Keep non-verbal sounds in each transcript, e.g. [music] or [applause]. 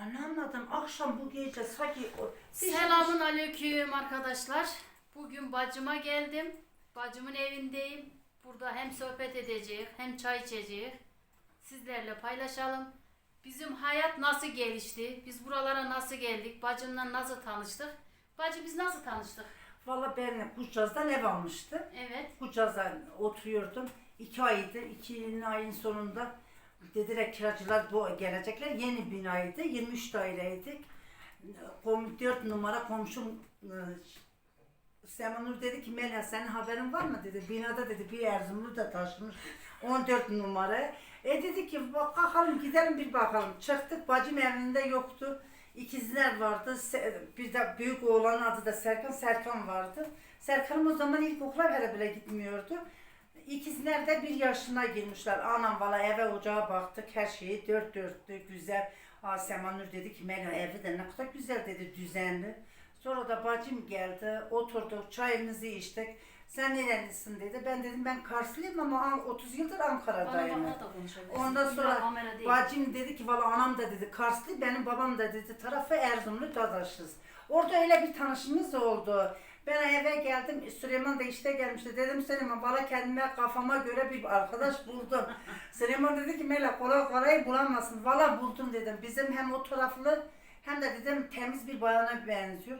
Anlamadım. Akşam bu gece sanki... o- Selamun aleyküm arkadaşlar. Bugün bacıma geldim. Bacımın evindeyim. Burada hem sohbet edeceğiz hem çay içeceğiz. Sizlerle paylaşalım. Bizim hayat nasıl gelişti? Biz buralara nasıl geldik? Bacımla nasıl tanıştık? Bacı biz nasıl tanıştık? Valla ben Kucaz'dan ev almıştım. Evet. Kucaz'dan oturuyordum. İki aydı. İki ayın sonunda dediler kiracılar bu gelecekler. Yeni binaydı. 23 daireydik. Kom, 4 numara komşum e, Semanur dedi ki Melih senin haberin var mı dedi. Binada dedi bir Erzurumlu da taşımış 14 numara. E dedi ki bak kalkalım gidelim bir bakalım. Çıktık bacım evinde yoktu. İkizler vardı. Bir de büyük oğlanın adı da Serkan. Serkan vardı. Serkan'ım o zaman ilkokula bile bile gitmiyordu. İkizler de bir yaşına girmişler. Anam valla eve ocağa baktık. Her şeyi dört dörtlü güzel. Aa, Semanur dedi ki Melih evi de ne kadar güzel dedi düzenli. Sonra da bacım geldi. Oturduk çayımızı içtik. Sen nerelisin dedi. Ben dedim ben Karslıyım ama An- 30 yıldır Ankara'dayım. bana da konuşabilirsin. Ondan sonra. Bacım dedi ki valla anam da dedi Karslı, benim babam da dedi tarafı Erzurumlu dadaşız. Orada öyle bir tanışımız oldu. Ben eve geldim, Süleyman da işte gelmişti. Dedim Süleyman valla kendime kafama göre bir arkadaş buldum. [laughs] Süleyman dedi ki Melek kolay kolay bulamazsın. Valla buldum dedim. Bizim hem o taraflı hem de dedim temiz bir bayana benziyor.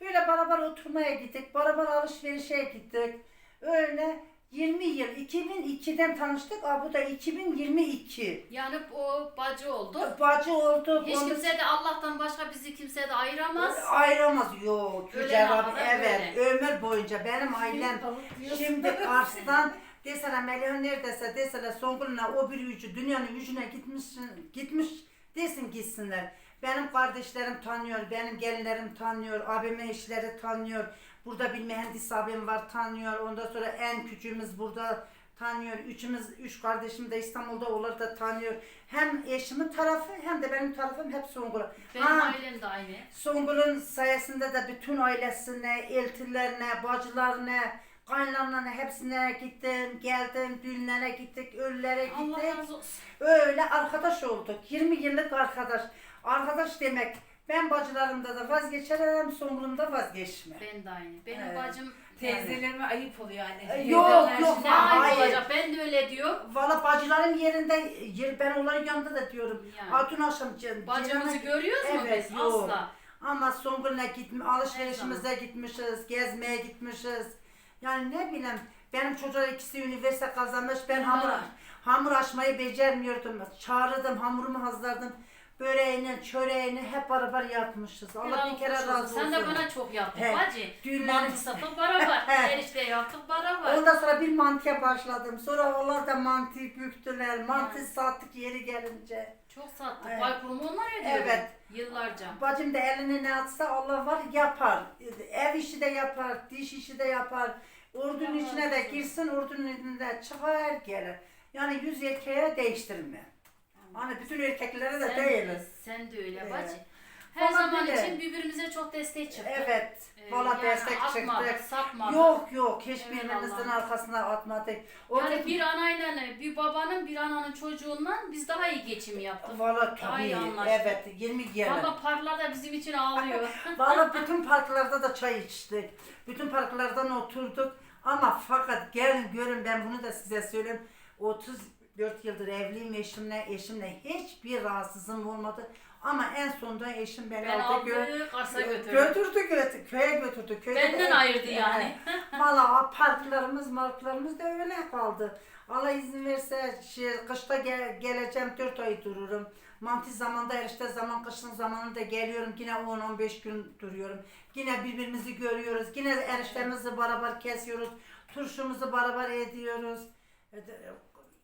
Böyle beraber oturmaya gittik, beraber alışverişe gittik. Öyle 20 yıl, 2002'den tanıştık, Aa, bu da 2022. Yani o bacı oldu. Bacı oldu. Hiç onu- kimse de Allah'tan başka bizi kimse de ayıramaz. Ayıramaz. Yok. Öyle Cevap mi? evet. Ömür boyunca benim ailem şimdi [laughs] Kars'tan deseler Melih neredeyse deseler Songül'üne o bir yüzü dünyanın yüzüne gitmişsin gitmiş desin gitsinler. Benim kardeşlerim tanıyor, benim gelinlerim tanıyor, abimin eşleri tanıyor. Burada bir mühendis abim var tanıyor. Ondan sonra en küçüğümüz burada tanıyor. Üçümüz, üç kardeşim de İstanbul'da onlar da tanıyor. Hem eşimin tarafı hem de benim tarafım hep Songül. Benim Ha, ailem de aynı. Songül'ün sayesinde de bütün ailesine, eltilerine, bacılarına, kaynlarına hepsine gittim, geldim, düğünlere gittik, ölülere Allah gittik. razı olsun. Öyle arkadaş olduk. 20 yıllık arkadaş. Arkadaş demek ben bacılarımda da vazgeçerim, Songül'ümde vazgeçme. Ben de aynı. Benim Evet. bacım Teyzelerime ayıp oluyor anne. Yok, yok, ne Hayır. ayıp olacak ben de öyle diyor. Valla bacıların yerinde, yer, ben onların yanında da diyorum. Yani. Dün akşam Cem- Bacımızı Ceren'e- görüyoruz mu Evet, biz? yok. Asla. Ama Songül'le gitme, alışverişimize gitmişiz, gezmeye gitmişiz. Yani ne bileyim, benim çocuklar ikisi üniversite kazanmış, ben hamur, hamur açmayı becermiyordum. Çağırdım, hamurumu hazırladım. Böreğini, çöreğini hep beraber yapmışız. Allah bir kere razı olsun. Sen de bana çok yaptın He. bacı. Düğünler- Mantı sattık beraber. [laughs] He. Erişte yaptık beraber. Ondan sonra bir mantıya başladım. Sonra onlar da mantıyı büktüler. Mantı Yani. sattık yeri gelince. Çok sattık. Evet. Vay kurumu onlar ödüyordu. Evet. Yıllarca. Bacım da eline ne atsa Allah var yapar. Ev işi de yapar, diş işi de yapar. Ordunun Allah içine de razı olsun. girsin, ordunun içinde çıkar gelir. Yani yüz erkeğe değiştirme. Hani bütün erkeklere de Sen değiliz. Sen de öyle Evet. bacı. Her Falan zaman öyle. için birbirimize çok destek çıktık. Evet, Ee, valla yani destek atmadık, çıktık. satmadık. Yok yok, Evet, hiçbirimizin Allah'ım. arkasına atmadık. O Yani gün- bir anayla, bir babanın, bir ananın çocuğundan biz daha iyi geçim yaptık. Valla tabii, evet 20 yıl. Valla parklar da bizim için ağlıyor. [laughs] Valla bütün parklarda da çay içtik. Bütün parklardan oturduk. Ama fakat gelin görün ben bunu da size söyleyeyim. 34 yıldır evliyim eşimle. Eşimle hiçbir rahatsızlığım olmadı. Ama en sonunda eşim beni ben aldı gö Kars'a götürdü. götürdü gö- köye götürdü. Köyde Benden de- ayırdı yani. [laughs] Valla parklarımız marklarımız da öyle kaldı. Allah izin verse şey, kışta gel- geleceğim 4 ay dururum. Manti zamanda erişte zaman kışın zamanında geliyorum yine 10-15 gün duruyorum. Yine birbirimizi görüyoruz. Yine eriştemizi beraber kesiyoruz. Turşumuzu beraber ediyoruz.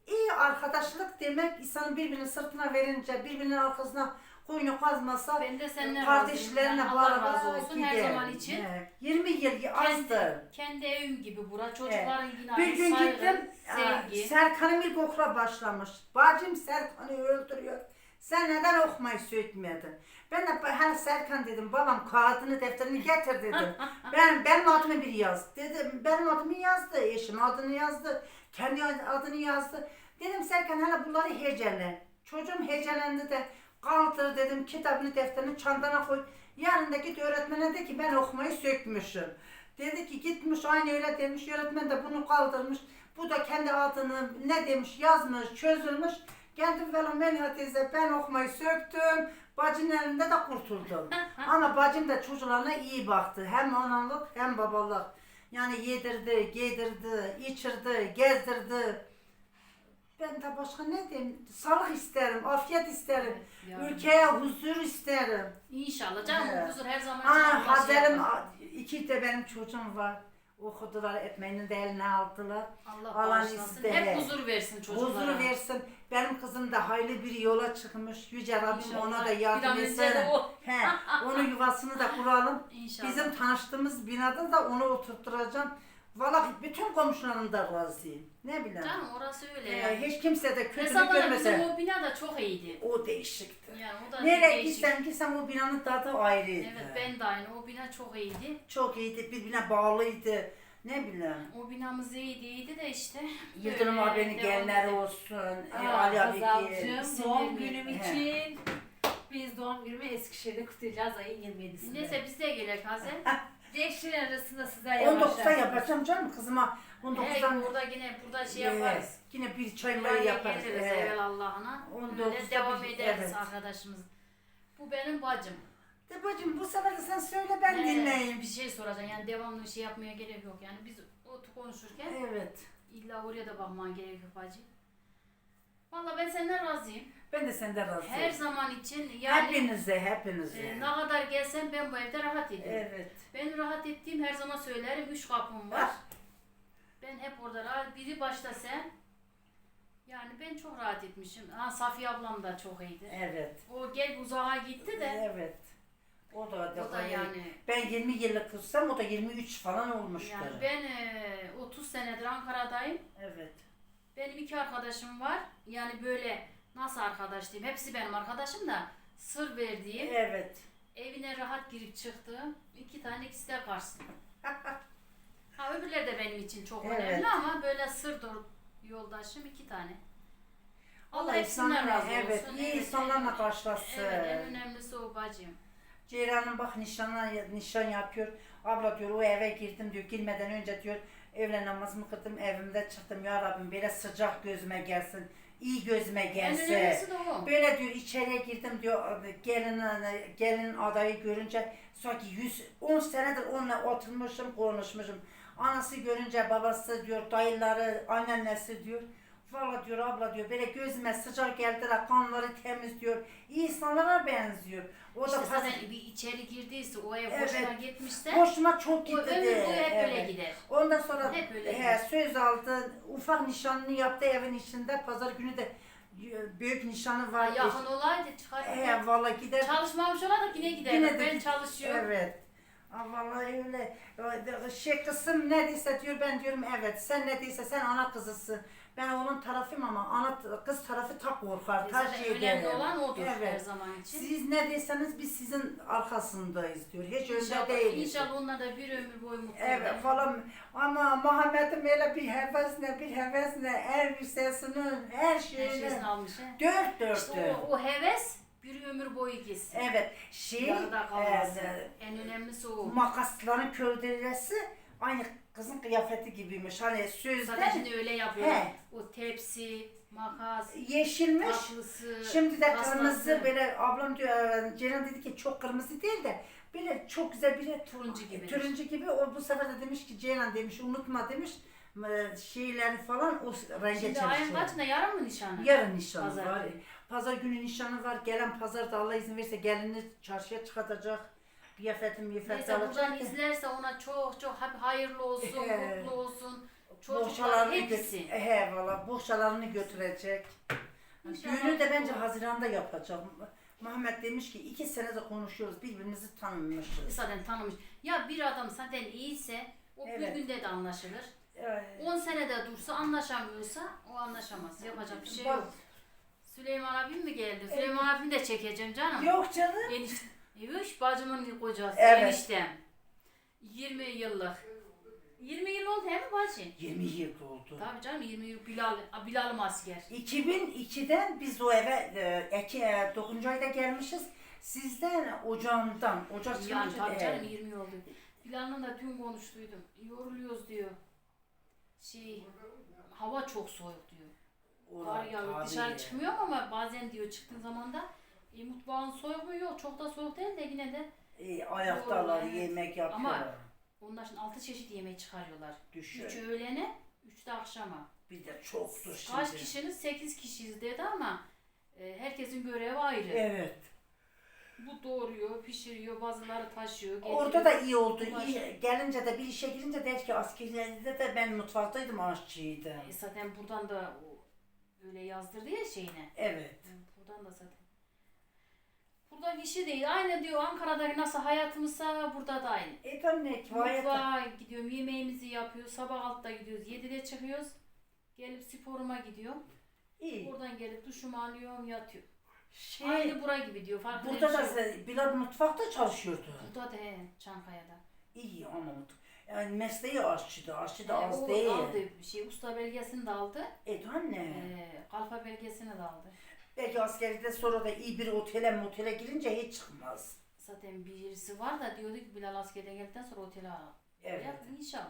İyi arkadaşlık demek insanın birbirinin sırtına verince birbirinin arkasına koyunu kazmasa Ben de senden razıyım. kardeşlerine Yani Allah razı olsun her gider. zaman için. Evet. 20 yıl azdır. Kendi, kendi evim gibi bura. Çocukların yine Bir gün saygı, gittim, sevgi. Serkan'ım ilkokula başlamış. Bacım Serkan'ı öldürüyor. Sen neden okumayı söyletmedin? Ben de her Serkan dedim, babam kağıdını defterini getir dedim. [laughs] ben benim adımı bir yaz. Dedim, benim adımı yazdı, eşim adını yazdı, kendi adını yazdı. Dedim Serkan hele bunları hecele. Çocuğum hecelendi de Kaldır dedim kitabını defterini çantana koy. Yanında git öğretmene de ki ben okumayı sökmüşüm. Dedi ki gitmiş aynı öyle demiş. Öğretmen de bunu kaldırmış. Bu da kendi adını ne demiş yazmış çözülmüş. Geldim falan Meliha teyze ben okumayı söktüm. Bacının elinde de kurtuldum. [laughs] Ama bacım da çocuklarına iyi baktı. Hem analık hem babalık. Yani yedirdi, giydirdi, içirdi, gezdirdi. Ben de başka ne diyeyim? Sağlık isterim, afiyet isterim. Yani. Ülkeye huzur isterim. İnşallah canım Evet. huzur her zaman Aa, başı Hazerim, yapar. iki de benim çocuğum var. Okudular, ekmeğini de eline aldılar. Allah Alan bağışlasın. iste. Hep huzur versin çocuklara. Huzur versin. Benim kızım da hayırlı bir yola çıkmış. Yüce Rabbim İnşallah. ona da Bir yardım önce etsin. de o. He, onun yuvasını da kuralım. [laughs] İnşallah. Bizim tanıştığımız binada da onu oturtturacağım. Vallahi bütün komşularım da razıyım. Ne bileyim. Canım orası öyle Ee, hiç kimse de kötülük Mesela bizim görmese. o bina da çok iyiydi. O değişikti. Yani o da Nereye değişik. gitsen gitsen o binanın tadı ayrıydı. Evet ben de aynı. O bina çok iyiydi. Çok iyiydi, birbirine bağlıydı. Ne bileyim. O binamız iyiydi, iyiydi de işte. Yıldırım böyle abinin devam gelenleri edelim. olsun. E, Ali abi Hazal'cığım, doğum günüm He. için biz doğum günümü Eskişehir'de kutlayacağız ayın 27'sinde. Neyse biz de gelek Hazen. [laughs] Gençlerin arasında sizler yavaş 19'da yavaş- yapacağım canım kızıma. Hey, 19'dan burada yine burada şey yaparız. Yine bir çay Bir böyle araya yaparız. geliriz Evet. evvel Allah'ına. 19'da Böyle devam bir- ederiz evet. arkadaşımız. Bu benim bacım. De bacım bu sefer de sen söyle ben Ee, dinleyeyim. Bir şey soracağım yani devamlı bir şey yapmaya gerek yok. Yani biz oturup konuşurken Evet. illa oraya da bakman gerek yok bacım. Valla ben senden razıyım. Ben de senden razıyım. Her zaman için yani Hepinize, hepinize. e, ne kadar gelsen ben bu evde rahat ediyorum. Evet. Ben rahat ettiğim her zaman söylerim. Üç kapım var. Ben hep orada rahat. Biri başta sen. Yani ben çok rahat etmişim. Ha, Safiye ablam da çok iyiydi. Evet. O gel uzağa gitti de. Evet. O da, O da yani. Ben 20 yıllık tutsam o da 23 falan olmuştur. Yani ben e, 30 senedir Ankara'dayım. Evet. Benim iki arkadaşım var. Yani böyle nasıl arkadaş diyeyim. Hepsi benim arkadaşım da sır verdiğim, Evet. evine rahat girip çıktığım iki tane ikisi de Karslı. Ha öbürleri de benim için çok Evet. önemli ama böyle sır dolu yoldaşım iki tane. Allah Allah hepsinden razı evet, olsun. iyi insanlarla karşılaşsın. Evet en önemlisi o bacım. Ceyran'ın bak nişanla, nişan yapıyor. Abla diyor o eve girdim diyor. Girmeden önce diyor evle namazımı kıldım evimde çıktım. Ya Rabbim böyle sıcak gözüme gelsin. iyi gözüme En gelsin. önemlisi de o. Böyle diyor içeriye girdim diyor gelin gelin adayı görünce sanki 110 senedir onunla oturmuşum konuşmuşum. Anası görünce babası diyor dayıları annesi diyor. Valla diyor abla diyor böyle gözüme sıcak geldiler kanları temiz diyor. İnsanlara benziyor. O İşte da zaten bir içeri girdiyse o ev Evet. hoşuna gitmişse hoşuma çok o gitti. ömür de, boyu hep öyle evet. gider. Ondan sonra Hep öyle he, gider. söz aldı. Ufak nişanını yaptı evin içinde. Pazar günü de e, büyük nişanı var. Yakın olaydı çıkar. He valla gider. Çalışmamış ola da yine gider. Yine de ben git- çalışıyorum. Evet. Aa, vallahi öyle. Şey kızım ne diyse diyor ben diyorum evet sen ne diyse sen ana kızısın. Ben oğlun tarafıyım ama ana kız tarafı tak korkar. Ta Zaten şey önemli der. olan odur her zaman için. Siz ne deseniz biz sizin arkasındayız diyor. Hiç önde İnşallah, değiliz. inşallah onlar da bir ömür boyu mutlu Evet olur. falan ama Muhammed'im öyle bir hevesle bir hevesle elbisesini her Her şeyini şeyini almış he. dört dörttü. İşte o, o heves bir ömür boyu gitsin. Evet şey Yarıda kalmasın. e, en önemlisi o. makasların köldelesi aynı kızın kıyafeti gibiymiş. Hani Zaten sözde şimdi öyle yapıyorlar. He. O tepsi, makas, yeşilmiş. tatlısı, Şimdi de pastası. kırmızı böyle ablam diyor Ceren dedi ki çok kırmızı değil de böyle çok güzel bir turuncu gibi. turuncu gibi o bu sefer de demiş ki Ceylan demiş unutma demiş e, şeyleri falan o renge Şimdi ayın çalışıyor. kaçında yarın mı nişanı? Yarın nişanı Pazar var. günü. Pazar günü nişanı var. Gelen pazar da Allah izin verirse gelini çarşıya çıkartacak. Kıyafetim miyafet Neyse alacak. buradan izlerse ona çok çok hayırlı olsun, He. mutlu olsun. Çocuklar hepsi. He valla bohçalarını götürecek. İnşallah Düğünü de bence Haziran'da yapacak. Muhammed demiş ki iki senedir konuşuyoruz birbirimizi tanımışız. Zaten tanımış. Ya bir adam zaten iyiyse o Evet. bir günde de anlaşılır. Ee, 10 senede dursa anlaşamıyorsa o anlaşamaz. Yapacak bir şey bak- yok. Süleyman abim mi geldi? Süleyman abim de çekeceğim canım. Yok canım. Enişte. Yuş bacımın kocası. Evet. Eniştem. 20 yıllık. 20 yıl oldu he mi bacı? 20 yıl oldu. Tabii canım 20 yıl Bilal, Bilal'ım asker. 2002'den biz o eve e, eki, e, 9. ayda gelmişiz. Sizden ocağından, ocak Yani çıkınca- tabii canım e, 20 yıl oldu. Bilal'la da dün konuştuydum. Yoruluyoruz diyor. Şey, hava çok soğuk diyor. Ulan Var ya tabii. dışarı çıkmıyorum ama bazen diyor çıktığın zaman da e, mutfağın soğuk mu yok çok da soğuk değil de yine de E, ayaktalar, Doğru, evet. yemek yapıyorlar. Ama- onlar şimdi 6 çeşit yemek çıkarıyorlar. Düşün. 3 öğlene 3 de akşama. Bir de çoktur şimdi. Kaç kişiniz? 8 kişiyiz dedi ama e, herkesin görevi ayrı. Evet. Bu doğuruyor, pişiriyor, bazıları taşıyor. getiriyor. Orada da iyi oldu. İyi. Gelince de bir işe girince der ki askeriyede de ben mutfaktaydım aşçıydım. E, zaten buradan da o öyle yazdırdı ya şeyine. Evet. Hı, Buradan da zaten. Burada işi değil. Aynı diyor Ankara'daki nasıl hayatımızsa burada da aynı. E dönmek vay Mutfağa gidiyorum, yemeğimizi yapıyoruz. Sabah altta gidiyoruz, 7'de çıkıyoruz. Gelip sporuma gidiyorum. İyi. Oradan gelip duşumu alıyorum, yatıyorum. Şey, Aynı bura gibi diyor. Farklı burada bir da şey yok. ze- Bilal mutfakta çalışıyordu. Burada da he, Çankaya'da. İyi ama mut- yani mesleği aşçıydı. Aşçı da az o değil. aldı bir şey. Usta belgesini de aldı. E anne. E, kalfa belgesini de aldı. Belki askeride sonra da iyi bir otele motele girince hiç çıkmaz. Zaten birisi var da diyordu ki Bilal askerden geldikten sonra otele al. Evet. Ya inşallah.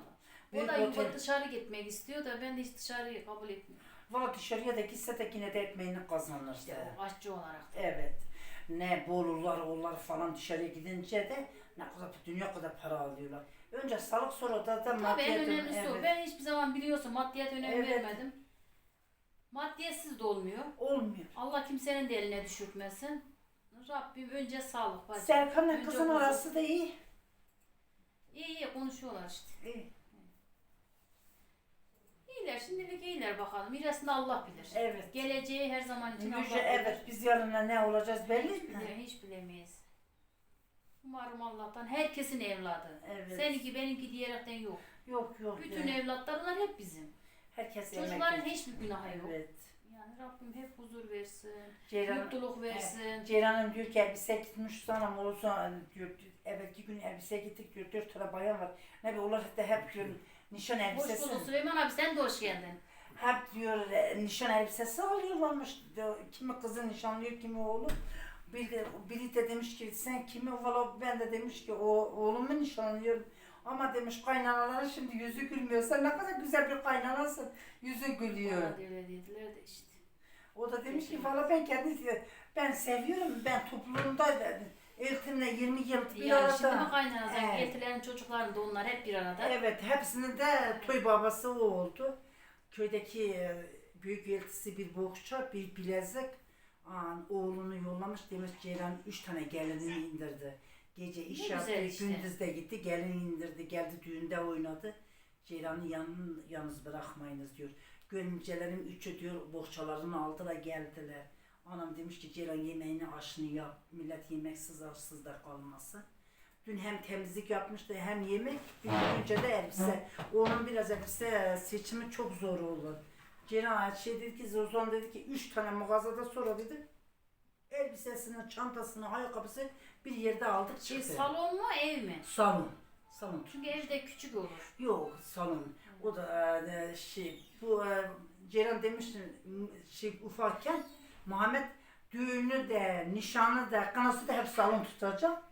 O Büyük da otel. yuva dışarı gitmek istiyor da ben de hiç dışarıyı kabul etmiyorum. Valla dışarıya da gitse de yine de ekmeğini kazanır. İşte de. o aşçı olarak. Evet. Ne bolular onlar falan dışarıya gidince de ne kadar dünya kadar para alıyorlar. Önce sağlık sonra da da Tabii en maddiyat önemlisi o. evet. Ben hiçbir zaman biliyorsun maddiyat önemi Evet. vermedim. Maddiyetsiz de olmuyor. Olmuyor. Allah kimsenin de eline düşürtmesin. Rabbim önce sağlık. bacım. Serkan'la Önce kızın huzur. arası da iyi. İyi iyi konuşuyorlar işte. İyi. İyiler şimdilik iyiler bakalım. Mirasını Allah bilir. Evet. Geleceği her zaman için Allah Müjde bilir. evet biz yarına ne olacağız belli Hiç, bile, mi? hiç bilemeyiz. Umarım Allah'tan herkesin evladı. Evet. Seninki benimki diyerekten yok. Yok yok. Bütün evet. evlatlarlar hep bizim. Herkes Çocukların yemek hiçbir günahı yok. Evet. Yani Rabbim hep huzur versin. Ceylan, mutluluk versin. Ceylan'ın diyor ki elbise gitmiş sana olsa diyor evvelki gün elbise gittik diyor dört tane bayan var. Ne be onlar da hep diyor nişan Hoş elbisesi. bulduk Süleyman abi sen de hoş geldin. Hep diyor e, nişan elbisesi alıyorlarmış. Diyor, kimi kızı nişanlıyor, kimi oğlu. Bir de, biri de demiş ki sen kimi valla ben de demiş ki o oğlumu nişanlıyorum. Ama demiş kaynanaların şimdi yüzü gülmüyor. Sen ne kadar güzel bir kaynanasın. Yüzü gülüyor. Bana da öyle dediler de işte. O da demiş ki valla ben kendi ben seviyorum. Ben toplumda eltimle 20 yıl bir Yani şimdi mi arada. Evet. eltilerin çocukların da onlar hep bir arada. Evet hepsinin de toy babası o oldu. Köydeki e, büyük eltisi bir bohça, bir bilezik. An, oğlunu yollamış demiş Ceylan üç tane gelinini indirdi. Gece iş Ne yaptı, güzel işte. gündüz de gitti, gelin indirdi, geldi düğünde oynadı. Ceylan'ı yan, yalnız bırakmayınız diyor. Görümcelerin üçü diyor bohçalarını aldılar geldiler. Anam demiş ki Ceylan yemeğini aşını yap, millet yemeksiz açsız da kalmasın. Dün hem temizlik yapmıştı hem yemek, bir gün önce de elbise. Onun biraz elbise seçimi çok zor oldu. Ceylan şey dedi ki Zozan dedi ki üç tane mağazada sonra dedi elbisesini, çantasını, ayakkabısı bir yerde aldık Şey, çıktı. salon mu ev mi? Salon. Salon. Çünkü evde küçük olur. Yok salon. O da e, şey bu e, Ceylan demiştin şey ufakken Muhammed düğünü de nişanı da kanası da hep salon tutacak.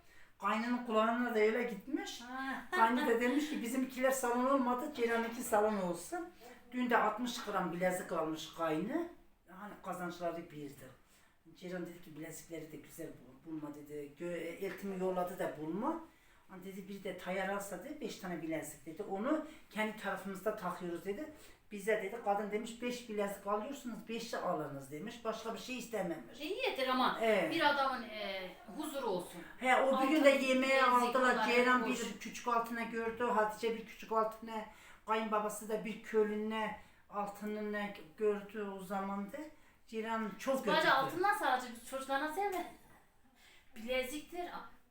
Kaynının kulağına da öyle gitmiş. Kaynı da demiş ki bizimkiler salon olmadı Ceylan'ınki salon olsun. Düğünde 60 gram bilezik almış kaynı. Hani kazançları birdir. Ceylan dedi ki bilezikleri de güzel bul- bulma dedi. Gö- eltimi yolladı da bulma. Hani dedi bir de tayar alsa dedi beş tane bilezik dedi. Onu kendi tarafımızda takıyoruz dedi. Bize dedi kadın demiş beş bilezik alıyorsunuz beşi alınız demiş. Başka bir şey istememiş. İyi yeter ama Evet. bir adamın e, huzuru olsun. He o bir gün de yemeğe aldılar. bilezik, Ceylan bir boş. küçük altına gördü. Hatice bir küçük altına. Kayınbabası da bir kölüne altınını gördü o zaman da. Ceylan çok Sadece götürdü. altından sadece biz çocuklarına sevme. Bileziktir.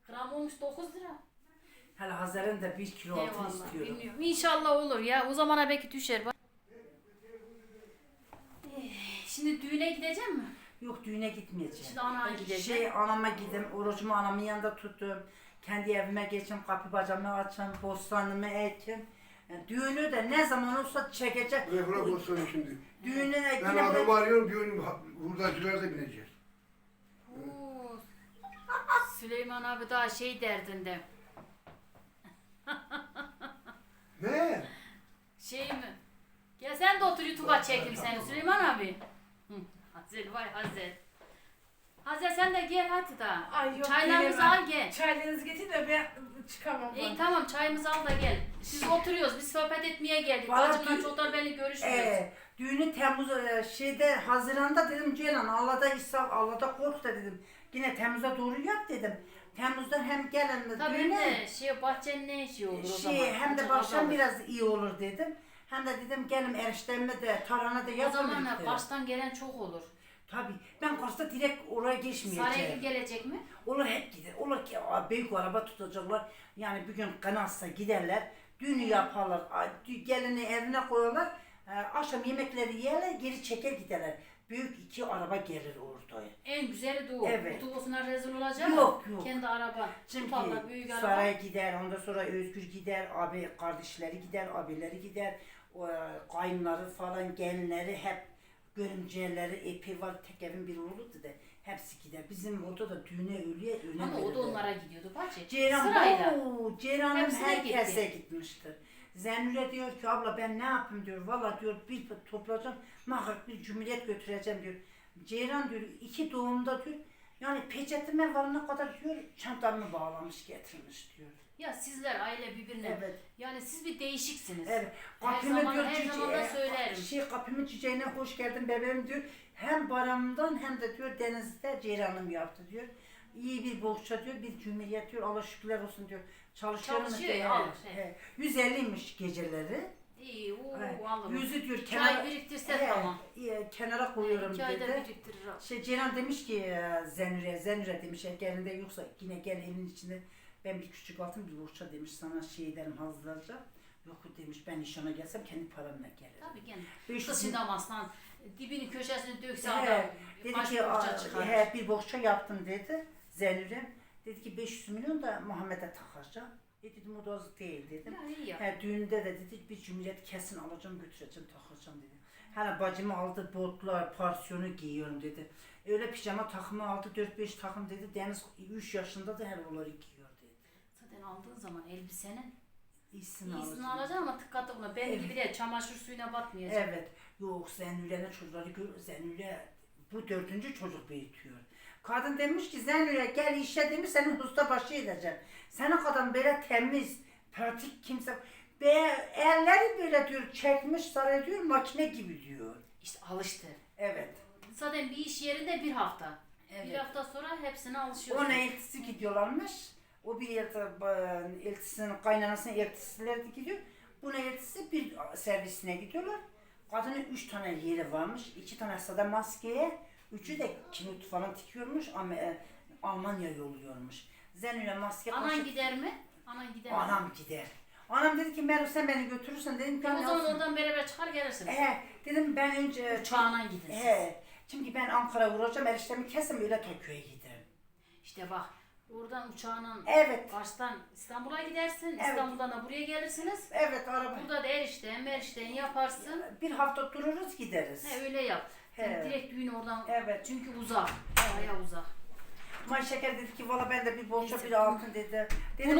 Gram olmuş 9 lira. Hele Hazar'ın da bir kilo altın Eyvallah. istiyorum. Bilmiyorum. İnşallah olur ya. O zamana belki düşer. Bak. Eh, Şimdi düğüne gideceğim mi? Yok düğüne gitmeyeceğim. Şimdi ana Ben gideceğim. Şey anama gidim, orucumu anamın yanında tuttum. Kendi evime geçim, kapı bacamı açım, bostanımı ekim. Yani düğünü de ne zaman olsa çekecek. Refra bostanı şimdi. Düğününe Ben yine böyle- arıyorum diyorum hurdacılara da bineceğiz. Oo. Süleyman abi daha şey derdinde. [laughs] Ne? Şey mi? Gel sen de otur YouTube'a çekeyim seni Süleyman abi. Hı, Hazel vay Hazel. Hazel sen de gel hadi da. Ay yok Çaylarımızı gelemem. al gel. Çaylarınızı getir de ben çıkamam. İyi ben. tamam çayımızı al da gel. Biz oturuyoruz. Biz sohbet etmeye geldik. Valla Bacımla dü- çoktan beni görüşmüyoruz. Ee, düğünü Temmuz e, şeyde Haziran'da dedim Ceylan Allah'da İsa Allah'da kork da dedim. Yine Temmuz'a doğru yap dedim. Temmuz'da hem gelen Tabii düğüne de şey bahçenin ne işi olur o zaman. şey hem de Azıcık baştan biraz iyi olur dedim. Hem de dedim gelin eriştemle de tarhana da O yapalım zaman dedim. Kars'tan gelen çok olur. Tabii ben Kars'ta direkt oraya geçmeyeceğim. Saray'a gelecek mi? Olur hep gider. Olur ki aa, büyük araba tutacaklar. Yani bir gün kanatsa giderler. Düğünü yaparlar. dü- Gelini evine koyarlar. Ee, akşam yemekleri yerler geri çeker giderler. Büyük iki araba gelir ortaya. En güzeli de o. Evet. Otobüsüne rezil olacak. Yok, yok. Kendi araba. Çünkü Tupalla büyük araba. Saraya gider, ondan sonra Özgür gider, abi kardeşleri gider, abileri gider, o, e, kayınları falan, gelinleri hep görümceleri epey var, tek evin bir oğludu da hepsi gider. Bizim orada da düğüne ölüye önem Ama o da onlara gidiyordu bacı. Ceyran, Sırayla. Oo, Ceyran'ın Hepsine herkese gitti. gitmiştir. Zenure diyor ki abla ben ne yapayım diyor. Valla diyor bir toplayacağım mahak bir cumhuriyet götüreceğim diyor. Ceyran diyor iki doğumda diyor yani peçetime varana kadar diyor çantamı bağlamış getirmiş diyor. Ya sizler aile birbirine. Evet. Yani siz bir değişiksiniz. Evet. Her Kapımı zaman- diyor her çiçeğe- zaman da söylerim. Şey kapımın çiçeğine hoş geldin bebeğim diyor. Hem baramdan hem de diyor denizde ceyranım yaptı diyor. İyi bir bohça diyor, bir cumhuriyet diyor. Allah şükürler olsun diyor. Çalışıyor diyor. ya, he. he. 150'ymiş geceleri. İyi, He. alırım. Yüzü diyor kenara, ay biriktirsek He, tamam. e, kenara koyuyorum İki ayda dedi. biriktirir. o. Şey Ceylan demiş ki e, Zenure demiş eğer gelinde yoksa yine gel elin içinde ben bir küçük altın bir bohça demiş sana şey ederim hazırlayacağım. Yok demiş ben nişana gelsem kendi paramla gelirim. Tabii gene. 500 Kız şimdi aslan dibini köşesini dökse He, adam Dedi baş ki "Aa, çıkar. he, bir bohça yaptım dedi Zenure. Dedi ki 500 milyon da Muhammed'e takacağım. E dedim o da az değil dedim. Ya iyi ya. He, düğünde de dedik bir cumhuriyet kesin alacağım götüreceğim takacağım dedi. Hani bacımı aldı botlar parsiyonu giyiyorum dedi. Öyle pijama takımı aldı 4-5 takım dedi. Deniz 3 yaşında da her onları giyiyor dedi. Zaten aldığın zaman elbisenin İyisini, iyisini alacağım. ama tıkkatı buna. Benim Evet. gibi değil çamaşır suyuna batmayacak. Evet. Yok Zenüle'nin çocukları gör. Zenüle bu dördüncü çocuk büyütüyor. Kadın demiş ki Zenüle gel işe demiş senin usta başı edeceğim. Sen o kadar böyle temiz, pratik kimse. Be, elleri böyle diyor çekmiş saray diyor makine gibi diyor. İşte alıştı. Evet. Zaten bir iş yerinde bir hafta. Bir Evet. hafta sonra hepsine alışıyorsun. Ona eltisi gidiyorlarmış. O bir eltisinin kaynanasının eltisileri gidiyor. Buna eltisi bir servisine gidiyorlar. Kadının üç tane yeri varmış. iki tanesi de maskeye. Üçü de kinut falan tikiyormuş ama e, Almanya yolluyormuş. Zenüle maske Anan kaşı- gider mi? Anan gider mi? Anam gider. Anam dedi ki Meru sen beni götürürsen dedim ki O anne zaman olsun. oradan beraber çıkar gelirsiniz. He, dedim ben önce Uçağına gidin siz. He, çünkü ben Ankara vuracağım eriştemi kesem öyle Tokyo'ya giderim. İşte bak oradan uçağına Evet. Kars'tan İstanbul'a gidersin. Evet. İstanbul'dan da buraya gelirsiniz. Evet araba. Burada da erişten merişten yaparsın. Bir hafta dururuz gideriz. He öyle yap. He. direkt düğün oradan. Evet. Çünkü uzak. Bayağı uzak. Şeker dedi ki valla ben de bir Neyse. bir altın dedi. Dedim